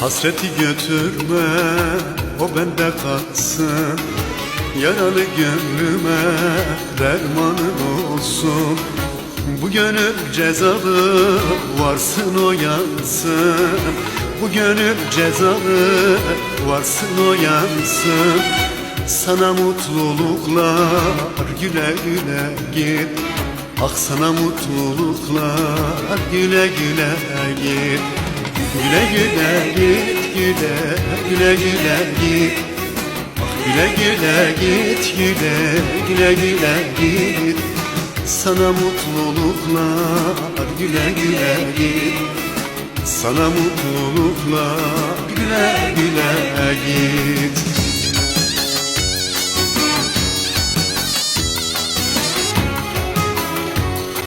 Hasreti götürme o bende kalsın. Yaralı gönlüme dermanın olsun. Bu gönül cezalı varsın o yansın. Bu gönül cezalı varsın o yansın. Sana mutluluklar güle güle git. Ah sana mutluluklar güle güle git Güle güle git güle güle güle git. Güle güle git güle güle güle git. Sana mutluluklar güle güle git. Sana mutluluklar güle güle git